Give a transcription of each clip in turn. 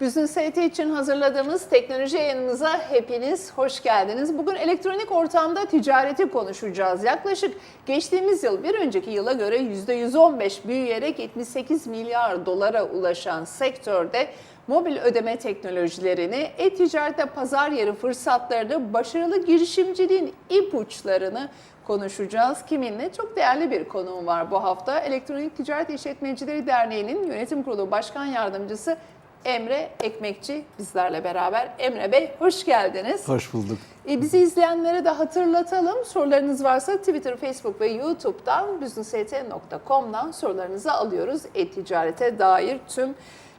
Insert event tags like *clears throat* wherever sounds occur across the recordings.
Business ST için hazırladığımız teknoloji yayınımıza hepiniz hoş geldiniz. Bugün elektronik ortamda ticareti konuşacağız. Yaklaşık geçtiğimiz yıl bir önceki yıla göre %115 büyüyerek 78 milyar dolara ulaşan sektörde mobil ödeme teknolojilerini, e-ticarette pazar yeri fırsatlarını, başarılı girişimciliğin ipuçlarını konuşacağız. Kiminle? Çok değerli bir konuğum var bu hafta. Elektronik Ticaret İşletmecileri Derneği'nin yönetim kurulu başkan yardımcısı Emre Ekmekçi bizlerle beraber. Emre Bey hoş geldiniz. Hoş bulduk. E, bizi izleyenlere de hatırlatalım. Sorularınız varsa Twitter, Facebook ve YouTube'dan business.com.com'dan sorularınızı alıyoruz. E-ticarete dair tüm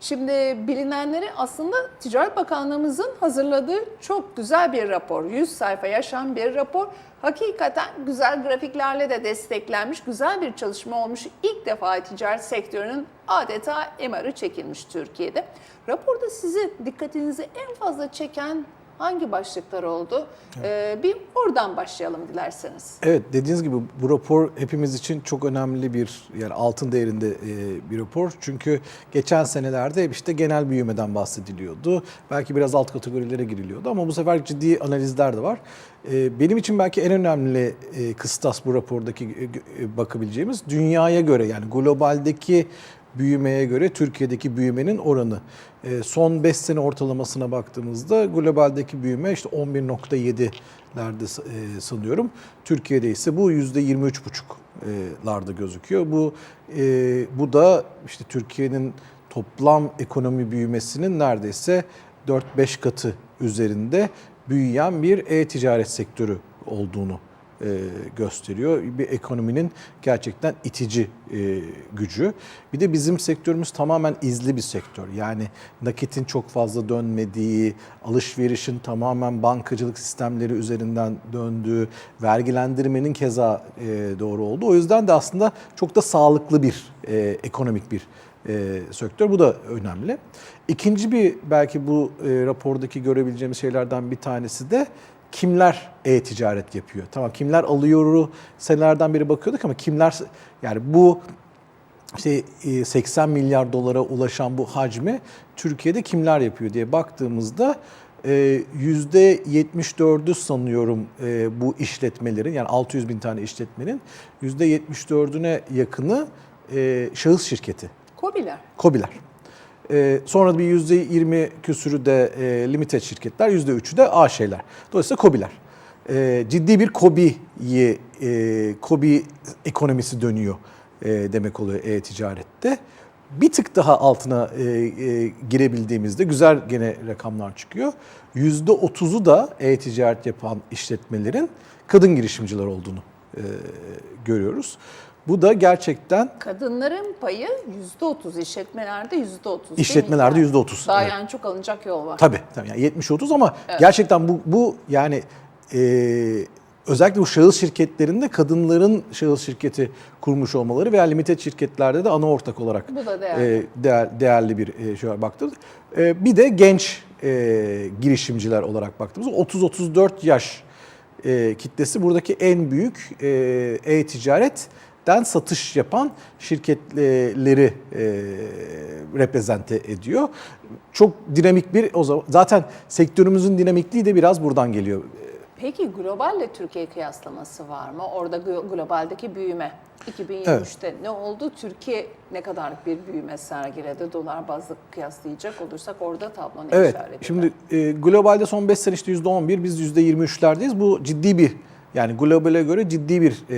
Şimdi bilinenleri aslında Ticaret Bakanlığımızın hazırladığı çok güzel bir rapor. 100 sayfa yaşam bir rapor. Hakikaten güzel grafiklerle de desteklenmiş, güzel bir çalışma olmuş. İlk defa ticaret sektörünün adeta MR'ı çekilmiş Türkiye'de. Raporda sizi dikkatinizi en fazla çeken hangi başlıklar oldu? Ee, bir oradan başlayalım dilerseniz. Evet dediğiniz gibi bu rapor hepimiz için çok önemli bir yani altın değerinde e, bir rapor. Çünkü geçen senelerde hep işte genel büyümeden bahsediliyordu. Belki biraz alt kategorilere giriliyordu ama bu sefer ciddi analizler de var. E, Benim için belki en önemli e, kıstas bu rapordaki e, e, bakabileceğimiz dünyaya göre yani globaldeki büyümeye göre Türkiye'deki büyümenin oranı. E, Son 5 sene ortalamasına baktığımızda globaldeki büyüme işte 11.7'lerde e, sanıyorum. Türkiye'de ise bu %23.5'larda gözüküyor. Bu e, bu da işte Türkiye'nin toplam ekonomi büyümesinin neredeyse 4-5 katı üzerinde büyüyen bir e-ticaret sektörü olduğunu e, gösteriyor. Bir ekonominin gerçekten itici e, gücü. Bir de bizim sektörümüz tamamen izli bir sektör. Yani nakitin çok fazla dönmediği, alışverişin tamamen bankacılık sistemleri üzerinden döndüğü, vergilendirmenin keza e, doğru olduğu. O yüzden de aslında çok da sağlıklı bir ekonomik bir sektör. Bu da önemli. İkinci bir belki bu rapordaki görebileceğimiz şeylerden bir tanesi de kimler e-ticaret yapıyor? Tamam kimler alıyor senelerden beri bakıyorduk ama kimler yani bu işte e, 80 milyar dolara ulaşan bu hacmi Türkiye'de kimler yapıyor diye baktığımızda e, %74'ü sanıyorum e, bu işletmelerin yani 600 bin tane işletmenin %74'üne yakını e, şahıs şirketi. Kobiler. KOBİ'ler. Ee, sonra bir %20 küsürü de e, limited şirketler, %3'ü de AŞ'ler. Dolayısıyla KOBİ'ler. Ee, ciddi bir KOBİ'yi, e, KOBİ ekonomisi dönüyor e, demek oluyor e-ticarette. Bir tık daha altına e, e, girebildiğimizde güzel gene rakamlar çıkıyor. %30'u da e-ticaret yapan işletmelerin kadın girişimciler olduğunu e, görüyoruz. Bu da gerçekten Kadınların payı %30, işletmelerde %30. değil mi? İşletmelerde Yani %30, Daha evet. yani çok alınacak yol var. Tabii tabii yani 70-30 ama gerçekten bu bu yani e, özellikle bu şahıs şirketlerinde kadınların şahıs şirketi kurmuş olmaları veya limited şirketlerde de ana ortak olarak Bu da değerli. e, değer, değerli bir e, şey baktığımız. E, bir de genç e, girişimciler olarak baktığımız 30-34 yaş e, kitlesi buradaki en büyük e, e-ticaretten satış yapan şirketleri e, reprezente ediyor. Çok dinamik bir o zaman zaten sektörümüzün dinamikliği de biraz buradan geliyor. Peki globalle Türkiye kıyaslaması var mı? Orada glo- globaldeki büyüme 2023'te ne oldu? Türkiye ne kadarlık bir büyüme sergiledi? Dolar bazlı kıyaslayacak olursak orada tablo ne Evet. işaret eder? Şimdi e, globalde son 5 sene işte %11 biz %23'lerdeyiz. Bu ciddi bir yani globale göre ciddi bir e,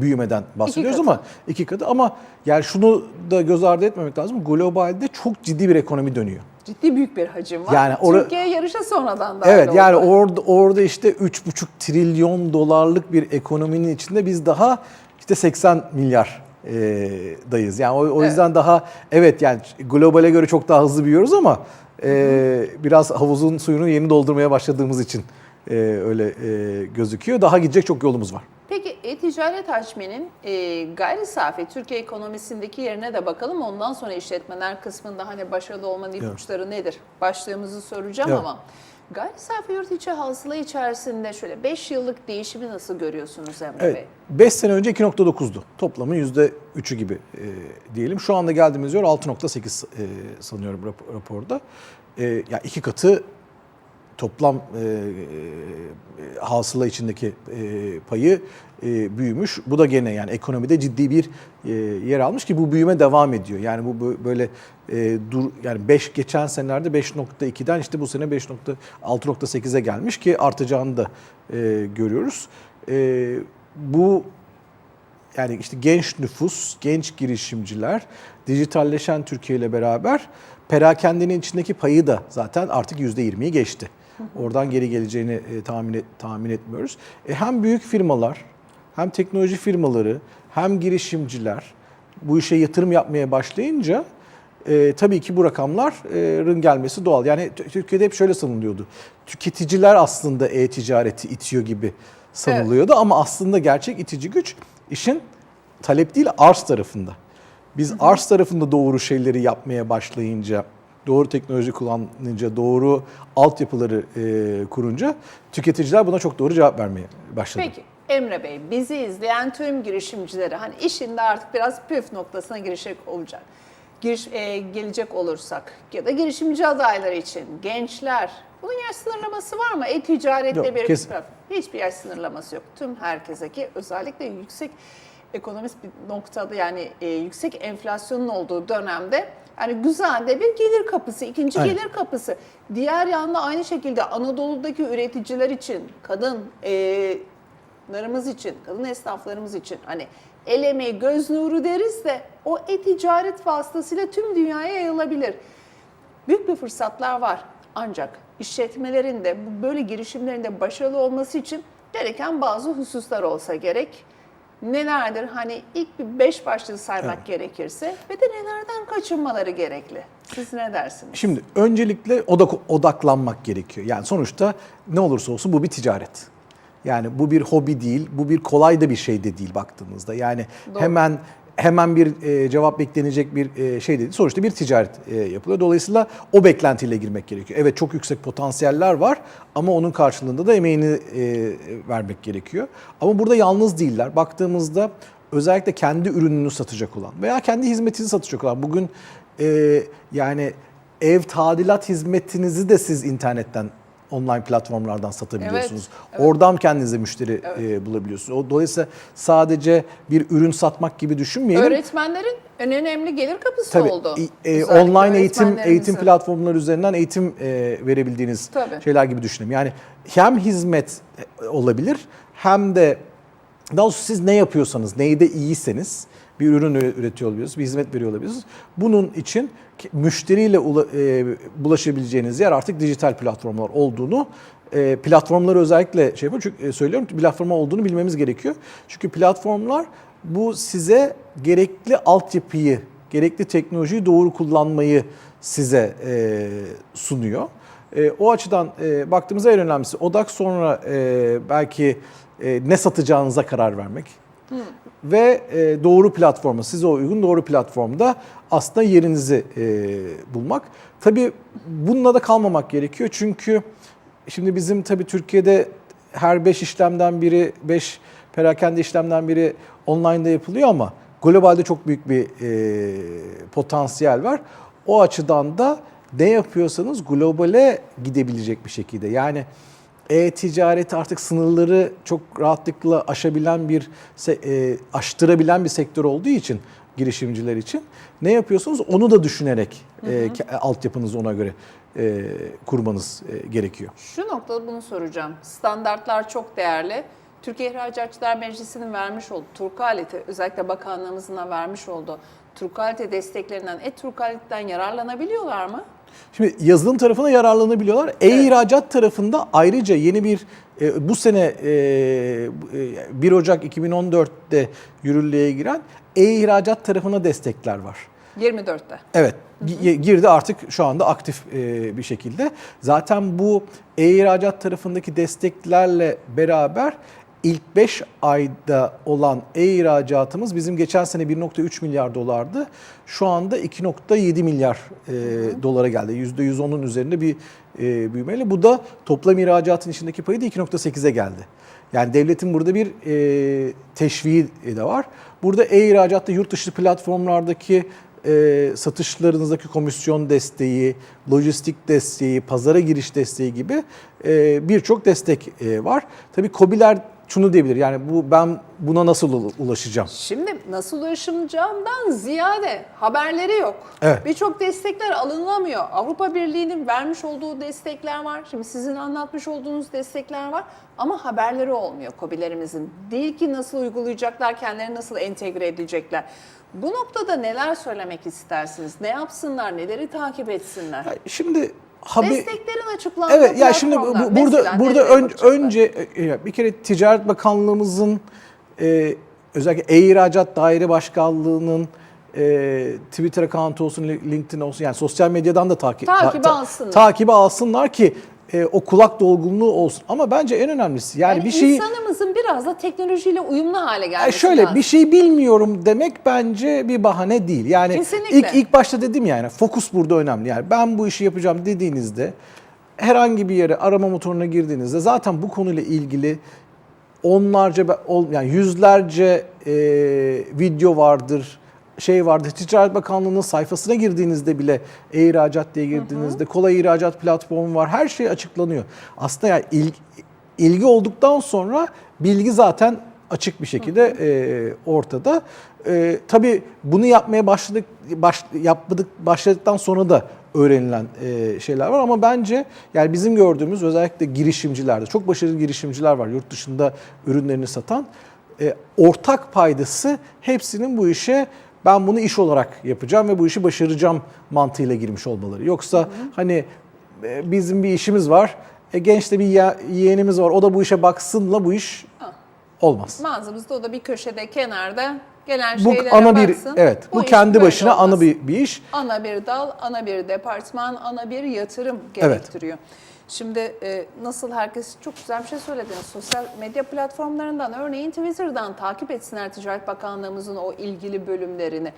büyümeden bahsediyoruz katı. ama iki katı ama yani şunu da göz ardı etmemek lazım. Globalde çok ciddi bir ekonomi dönüyor. Ciddi büyük bir hacim var. Yani ora- Türkiye yarışa sonradan dahil Evet yani orada orada işte 3,5 trilyon dolarlık bir ekonominin içinde biz daha işte 80 milyar e, dayız. Yani o, o yüzden daha evet yani globale göre çok daha hızlı büyüyoruz ama e, biraz havuzun suyunu yeni doldurmaya başladığımız için e, öyle e, gözüküyor. Daha gidecek çok yolumuz var. Peki e-ticaret hacminin e, gayri safi Türkiye ekonomisindeki yerine de bakalım. Ondan sonra işletmeler kısmında hani başarılı olmanın ipuçları nedir? Başlığımızı soracağım Evet. ama Gayri safi yurt içi hasıla içerisinde şöyle 5 yıllık değişimi nasıl görüyorsunuz Emre Evet. Bey? 5 sene önce 2.9'du. Toplamı %3'ü gibi e, diyelim. Şu anda geldiğimiz yer 6.8 e, sanıyorum rap- raporda. E, ya iki katı toplam e, e, hasıla içindeki e, payı e, büyümüş. Bu da gene yani ekonomide ciddi bir e, yer almış ki bu büyüme devam ediyor. Yani bu bö- böyle e, dur yani 5 geçen senelerde 5.2'den işte bu sene 5.6.8'e gelmiş ki artacağını da e, görüyoruz. E, bu yani işte genç nüfus, genç girişimciler, dijitalleşen Türkiye ile beraber perakendenin içindeki payı da zaten artık %20'yi geçti. *laughs* Oradan geri geleceğini e, tahmin et- tahmin etmiyoruz. E, hem büyük firmalar, hem teknoloji firmaları, hem girişimciler bu işe yatırım yapmaya başlayınca e, tabii ki bu rakamların gelmesi doğal. Yani Türkiye'de hep şöyle sanılıyordu. Tüketiciler aslında e-ticareti itiyor gibi sanılıyordu ama aslında gerçek itici güç işin talep değil arz tarafında. Biz arz tarafında doğru şeyleri yapmaya başlayınca, doğru teknoloji kullanınca, doğru altyapıları e, kurunca tüketiciler buna çok doğru cevap vermeye başladı. Peki Emre Bey bizi izleyen tüm girişimcilere hani işinde artık biraz püf noktasına girişecek olacak. Giriş, e, gelecek olursak ya da girişimci adayları için gençler bunun yaş sınırlaması var mı? E-ticaretle Yok, bir kesin. hiçbir yaş sınırlaması yok. Tüm herkese ki özellikle yüksek ekonomist bir noktada yani e, yüksek enflasyonun olduğu dönemde yani güzel de bir gelir kapısı, ikinci Aynen. gelir kapısı. Diğer yanda aynı şekilde Anadolu'daki üreticiler için, kadın e, için, kadın esnaflarımız için hani el emeği, göz nuru deriz de o e-ticaret vasıtasıyla tüm dünyaya yayılabilir. Büyük bir fırsatlar var. Ancak işletmelerin de böyle girişimlerin de başarılı olması için gereken bazı hususlar olsa gerek. Nelerdir? Hani ilk bir beş başlığı saymak Evet. gerekirse ve de nelerden kaçınmaları gerekli? Siz ne dersiniz? Şimdi öncelikle odak, odaklanmak gerekiyor. Yani sonuçta ne olursa olsun bu bir ticaret. Yani bu bir hobi değil, bu bir kolay da bir şey de değil baktığınızda. Yani Doğru. hemen hemen bir e, cevap beklenecek bir e, şey değil. Sonuçta bir ticaret e, yapılıyor. Dolayısıyla o beklentiyle girmek gerekiyor. Evet çok yüksek potansiyeller var ama onun karşılığında da emeğini e, vermek gerekiyor. Ama burada yalnız değiller. Baktığımızda özellikle kendi ürününü satacak olan veya kendi hizmetini satacak olan bugün e, yani ev tadilat hizmetinizi de siz internetten online platformlardan satabiliyorsunuz. Evet, evet. Oradan kendinize müşteri e, bulabiliyorsunuz. O dolayısıyla sadece bir ürün satmak gibi düşünmeyelim. Öğretmenlerin en önemli gelir kapısı Tabii oldu. e, e, online eğitim eğitim platformları üzerinden eğitim e, verebildiğiniz Tabii. şeyler gibi düşünelim. Yani hem hizmet e, olabilir hem de daha doğrusu siz ne yapıyorsanız, neyde iyiyseniz bir ürün üre- üretiyor olabiliyorsunuz, bir hizmet veriyor olabiliyorsunuz. Bunun için müşteriyle e, bulaşabileceğiniz yer artık dijital platformlar olduğunu e, platformları özellikle şey yapıyorum çünkü e, söylüyorum platforma olduğunu bilmemiz gerekiyor. Çünkü platformlar bu size gerekli altyapıyı, gerekli teknolojiyi doğru kullanmayı size sunuyor. O açıdan baktığımızda en önemlisi odak sonra belki ne satacağınıza karar vermek. Ve e, doğru platforma, size uygun doğru platformda aslında yerinizi e, bulmak. Tabii bununla da kalmamak gerekiyor çünkü şimdi bizim tabii Türkiye'de her 5 işlemden biri, 5 perakende işlemden biri online'da yapılıyor ama globalde çok büyük bir e, potansiyel var. O açıdan da ne yapıyorsanız globale gidebilecek bir şekilde. Yani e-ticareti artık sınırları çok rahatlıkla aşabilen bir, e, aştırabilen bir sektör olduğu için girişimciler için ne yapıyorsunuz onu da düşünerek e, ke- altyapınızı ona göre e, kurmanız e, gerekiyor. Şu noktada bunu soracağım. Standartlar çok değerli. Türkiye İhracatçılar Meclisi'nin vermiş olduğu Turkalite, özellikle bakanlığımızın da vermiş olduğu Turkalite desteklerinden, e-Turkalite'den yararlanabiliyorlar mı? Şimdi yazılım tarafına yararlanabiliyorlar. E-ihracat tarafında ayrıca yeni bir e, bu sene e, e, 1 Ocak 2014'te yürürlüğe giren e-ihracat tarafına destekler var. 24'te. Evet gi- girdi artık şu anda aktif e, bir şekilde. Zaten bu e-ihracat tarafındaki desteklerle beraber ilk 5 ayda olan e-ihracatımız bizim geçen sene 1.3 milyar dolardı. Şu anda 2.7 milyar e, dolara geldi. %110'un üzerinde bir e, büyümeyle. Bu da toplam ihracatın içindeki payı da 2.8'e geldi. Yani devletin burada bir e, teşviği de var. Burada e-ihracatta yurt dışı platformlardaki e, satışlarınızdaki komisyon desteği, lojistik desteği, pazara giriş desteği gibi e, birçok destek e, var. Tabii KOBİ'ler şunu diyebilir yani bu ben buna nasıl ul- ulaşacağım? Şimdi nasıl ulaşılacağından ziyade haberleri yok. Evet. Birçok destekler alınamıyor. Avrupa Birliği'nin vermiş olduğu destekler var. Şimdi sizin anlatmış olduğunuz destekler var. Ama haberleri olmuyor KOBİ'lerimizin. Değil ki nasıl uygulayacaklar, kendilerini nasıl entegre edecekler. Bu noktada neler söylemek istersiniz? Ne yapsınlar, neleri takip etsinler? Şimdi haber Desteklerin açıklandığı Evet ya şimdi bu- burada Mesela burada ön- önce e, bir kere Ticaret Bakanlığımızın e, özellikle e-ihracat daire başkanlığının e, Twitter account olsun, LinkedIn olsun yani sosyal medyadan da takip Takibi alsınlar. takibi alsınlar ki e, o kulak dolgunluğu olsun. Ama bence en önemlisi yani, Yani bir şeyi insanımızın biraz da teknolojiyle uyumlu hale gelmesi yani şöyle lazım. bir şey bilmiyorum demek bence bir bahane değil. Yani Kesinlikle. ilk ilk başta dedim yani fokus burada önemli. Yani ben bu işi yapacağım dediğinizde herhangi bir yere arama motoruna girdiğinizde zaten bu konuyla ilgili onlarca yani yüzlerce e, video vardır şey vardır. Ticaret Bakanlığı'nın sayfasına girdiğinizde bile e-ihracat diye girdiğinizde kolay ihracat platformu var. Her şey açıklanıyor. Aslında yani il- ilgi olduktan sonra bilgi zaten açık bir şekilde e, ortada. E, tabii bunu yapmaya başladık baş, yapmadık başladıktan sonra da öğrenilen e, şeyler var ama bence yani bizim gördüğümüz özellikle girişimcilerde çok başarılı girişimciler var yurt dışında ürünlerini satan. E, ortak paydası hepsinin bu işe ben bunu iş olarak yapacağım ve bu işi başaracağım mantığıyla girmiş olmaları. Yoksa hani e, bizim bir işimiz var. E, genç de bir ya- yeğenimiz var. O da bu işe baksınla bu iş olmaz. Mağazamızda o da bir köşede kenarda gelen Bu şeylere ana bir baksın. evet bu iş kendi başına olmaz. ana bir, bir iş. ana bir dal, ana bir departman, ana bir yatırım gerektiriyor. Şimdi e, nasıl herkes çok güzel bir şey söylediniz. Sosyal medya platformlarından örneğin Twitter'dan takip etsinler Ticaret Bakanlığımızın o ilgili bölümlerini.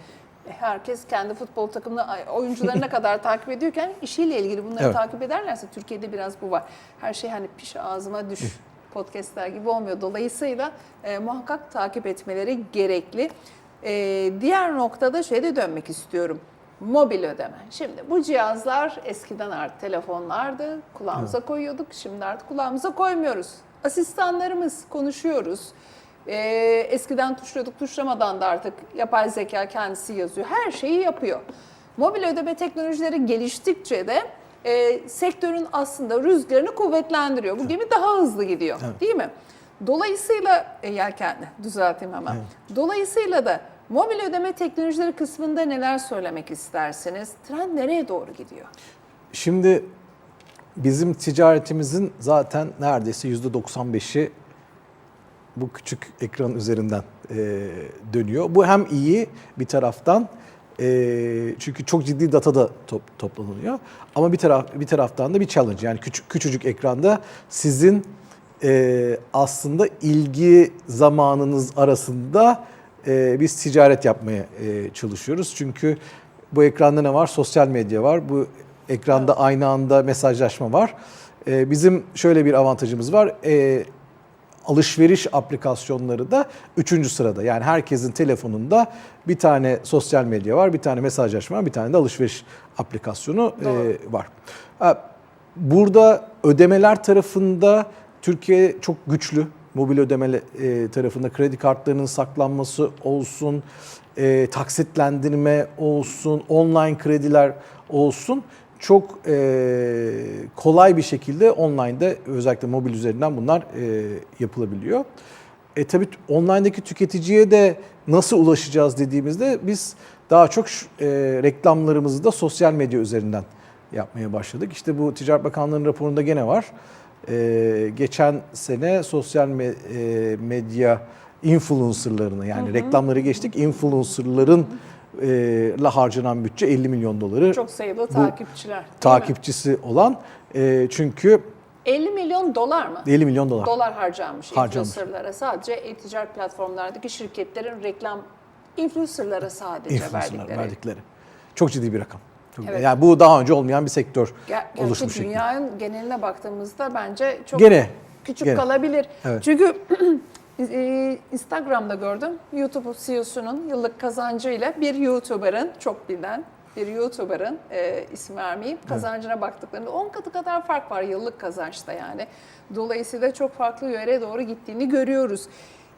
E, Herkes kendi futbol takımını oyuncularına *laughs* kadar takip ediyorken işiyle ilgili bunları Evet. takip ederlerse Türkiye'de biraz bu var. Her şey hani piş ağzıma düş podcastler gibi olmuyor. Dolayısıyla e, muhakkak takip etmeleri gerekli. E, diğer noktada şeye de dönmek istiyorum. Mobil ödeme. Şimdi bu cihazlar eskiden artık telefonlardı. Kulağımıza koyuyorduk. Şimdi artık kulağımıza koymuyoruz. Asistanlarımız konuşuyoruz. E, eskiden tuşluyorduk. Tuşlamadan da artık yapay zeka kendisi yazıyor. Her şeyi yapıyor. Mobil ödeme teknolojileri geliştikçe de e, sektörün aslında rüzgarını kuvvetlendiriyor. Bu gemi daha hızlı gidiyor değil mi? Dolayısıyla, e, yelkenli düzelteyim hemen. Dolayısıyla da mobil ödeme teknolojileri kısmında neler söylemek istersiniz? Trend nereye doğru gidiyor? Şimdi bizim ticaretimizin zaten neredeyse %95'i bu küçük ekran üzerinden e, dönüyor. Bu hem iyi bir taraftan e, çünkü çok ciddi data da top, toplanılıyor. Ama bir taraf bir taraftan da bir challenge. Yani küçük küçücük ekranda sizin e, aslında ilgi zamanınız arasında e, biz ticaret yapmaya e, çalışıyoruz. Çünkü bu ekranda ne var? Sosyal medya var. Bu ekranda aynı anda mesajlaşma var. E, bizim şöyle bir avantajımız var. E, alışveriş aplikasyonları da üçüncü sırada. Yani herkesin telefonunda bir tane sosyal medya var, bir tane mesajlaşma var, bir tane de alışveriş aplikasyonu Doğru. e, var. Burada ödemeler tarafında Türkiye çok güçlü. Mobil ödeme e, tarafında kredi kartlarının saklanması olsun, e, taksitlendirme olsun, online krediler olsun çok e, kolay bir şekilde online'da özellikle mobil üzerinden bunlar yapılabiliyor. E tabii online'daki tüketiciye de nasıl ulaşacağız dediğimizde biz daha çok reklamlarımızı da sosyal medya üzerinden yapmaya başladık. İşte bu Ticaret Bakanlığı'nın raporunda gene var. E, geçen sene sosyal me- e, medya influencerlarını yani reklamları geçtik. Influencerların e, la harcanan bütçe 50 milyon doları Çok sayılı takipçiler. değil mi? takipçisi olan. E, çünkü 50 milyon dolar mı? 50 milyon dolar. Dolar harcanmış, Harcanmış. influencerlara sadece e-ticaret platformlardaki şirketlerin reklam influencerlara sadece influencerlar verdikleri. verdikleri. Çok ciddi bir rakam. Çok- Evet. Yani bu daha önce olmayan bir sektör Ger- oluşmuş şekli. dünyanın geneline baktığımızda bence çok Gene, küçük gene. kalabilir. Evet. Çünkü *clears throat* e, Instagram'da gördüm YouTube CEO'sunun yıllık kazancıyla bir YouTuber'ın çok bilinen bir YouTuber'ın e, isim vermeyeyim kazancına baktıklarında 10 katı kadar fark var yıllık kazançta yani. Dolayısıyla çok farklı yöre doğru gittiğini görüyoruz.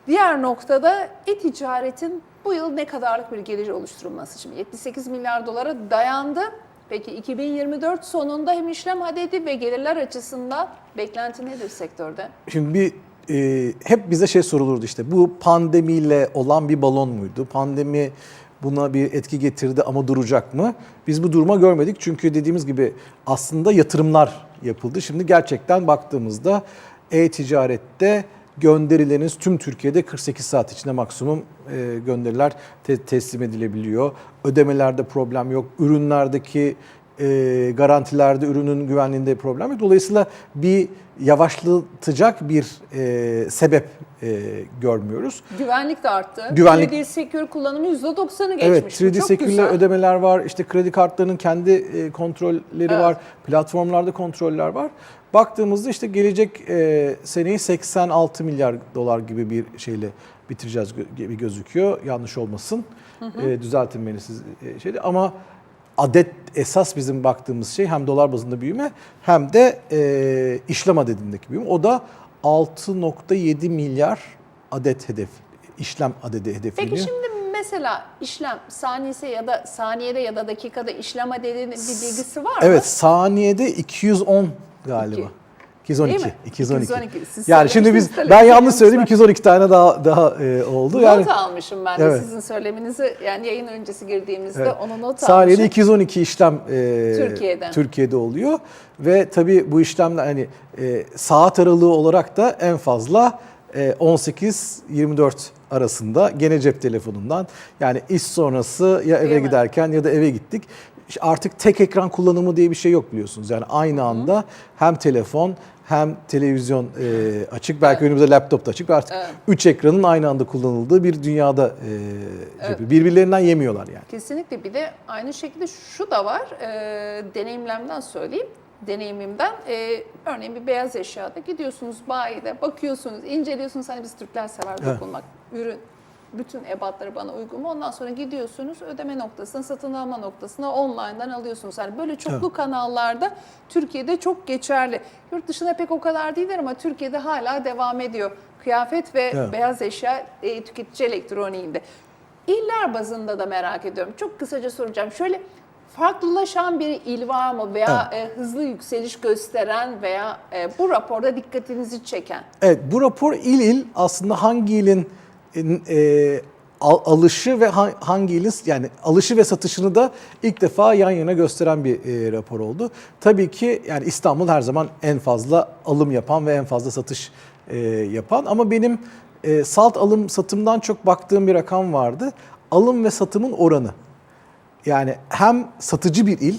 Diğer noktada e-ticaretin bu yıl ne kadarlık bir gelir oluşturulması şimdi 78 milyar dolara dayandı. Peki 2024 sonunda hem işlem adedi ve gelirler açısından beklenti nedir sektörde? Şimdi bir e, hep bize şey sorulurdu işte bu pandemiyle olan bir balon muydu? Pandemi buna bir etki getirdi ama duracak mı? Biz bu duruma görmedik çünkü dediğimiz gibi aslında yatırımlar yapıldı. Şimdi gerçekten baktığımızda e-ticarette gönderileriniz tüm Türkiye'de 48 saat içinde maksimum e, gönderiler te- teslim edilebiliyor. Ödemelerde problem yok. Ürünlerdeki e, garantilerde, ürünün güvenliğinde problem yok. Dolayısıyla bir yavaşlatacak bir e, sebep e, görmüyoruz. Güvenlik de arttı. Güvenlik- 3D Secure kullanımı %90'ı geçmiş. Evet, Bu 3D çok Secure'le ödemeler var. İşte kredi kartlarının kendi e, kontrolleri Evet. var. Platformlarda kontroller var. Baktığımızda işte gelecek e, seneyi 86 milyar dolar gibi bir şeyle bitireceğiz gibi gözüküyor. Yanlış olmasın. E, düzeltin beni siz e, şeyde ama adet esas bizim baktığımız şey hem dolar bazında büyüme hem de e, işlem adedindeki büyüme. O da 6.7 milyar adet hedef işlem adedi hedefleniyor. Peki şimdi mesela işlem saniyesi ya da saniyede ya da dakikada işlem adedinin bir bilgisi var mı? Evet saniyede 210 galiba. İki. 212. Değil mi? 212. 212. Siz Yani şimdi biz ben yanlış söyledim söylemişler. 212 tane daha daha e, oldu. Not Yani almışım ben de Evet. sizin söyleminizi yani yayın öncesi girdiğimizde Evet. onu not saniyede almışım. 212 işlem e, Türkiye'de. Türkiye'de oluyor ve tabii bu işlemler hani e, saat aralığı olarak da en fazla e, 18-24 arasında gene cep telefonundan yani iş sonrası ya eve Değil mi? giderken ya da eve gittik. Artık tek ekran kullanımı diye bir şey yok biliyorsunuz. Yani aynı anda hem telefon hem televizyon e, açık belki önümüzde laptop da açık ve artık Evet. üç ekranın aynı anda kullanıldığı bir dünyada e, Evet. birbirlerinden yemiyorlar yani. Kesinlikle bir de aynı şekilde şu da var e, deneyimlemden söyleyeyim deneyimimden e, örneğin bir beyaz eşyada gidiyorsunuz bayide bakıyorsunuz inceliyorsunuz hani biz Türkler sever Evet. dokunmak ürün bütün ebatları bana uygun mu ondan sonra gidiyorsunuz ödeme noktasına satın alma noktasına online'dan alıyorsunuz. Yani böyle çoklu kanallarda Türkiye'de çok geçerli. Yurt dışında pek o kadar değiller ama Türkiye'de hala devam ediyor. Kıyafet ve Evet. beyaz eşya e, tüketici elektroniğinde. İller bazında da merak ediyorum. Çok kısaca soracağım. Şöyle farklılaşan bir il var mı veya e, hızlı yükseliş gösteren veya e, bu raporda dikkatinizi çeken? Evet bu rapor il il aslında hangi ilin e, al- alışı ve ha- hangi ilin yani alışı ve satışını da ilk defa yan yana gösteren bir e, rapor oldu. Tabii ki yani İstanbul her zaman en fazla alım yapan ve en fazla satış e, yapan ama benim e, salt alım satımdan çok baktığım bir rakam vardı. Alım ve satımın oranı. Yani hem satıcı bir il,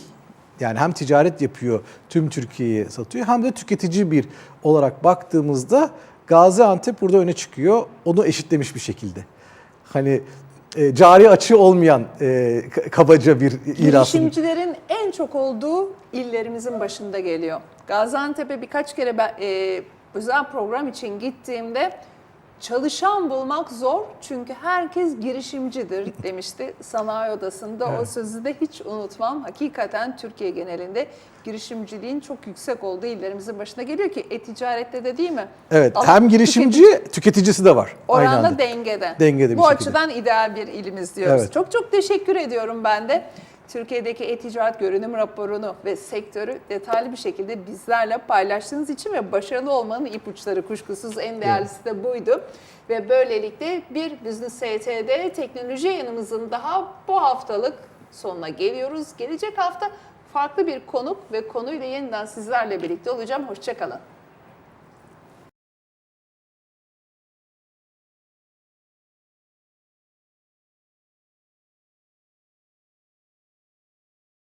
yani hem ticaret yapıyor, tüm Türkiye'ye satıyor, hem de tüketici bir olarak baktığımızda Gaziantep burada öne çıkıyor. Onu eşitlemiş bir şekilde. Hani e, cari açığı olmayan e, ka- kabaca bir il aslında. Girişimcilerin en çok olduğu illerimizin başında geliyor. Gaziantep'e birkaç kere ben, e, özel program için gittiğimde çalışan bulmak zor çünkü herkes girişimcidir *laughs* demişti sanayi odasında. O Evet. sözü de hiç unutmam. Hakikaten Türkiye genelinde girişimciliğin çok yüksek olduğu illerimizin başında geliyor ki e-ticarette de değil mi? Evet, Alım- hem girişimci, tüketicisi de var anda. dengede. Dengede Bu şekilde. açıdan ideal bir ilimiz diyoruz. Evet. Çok çok teşekkür ediyorum ben de. Türkiye'deki e-ticaret görünüm raporunu ve sektörü detaylı bir şekilde bizlerle paylaştığınız için ve başarılı olmanın ipuçları kuşkusuz en değerlisi de buydu. Ve böylelikle bir Business STD teknoloji yayınımızın daha bu haftalık sonuna geliyoruz. Gelecek hafta farklı bir konuk ve konuyla yeniden sizlerle birlikte olacağım. Hoşçakalın.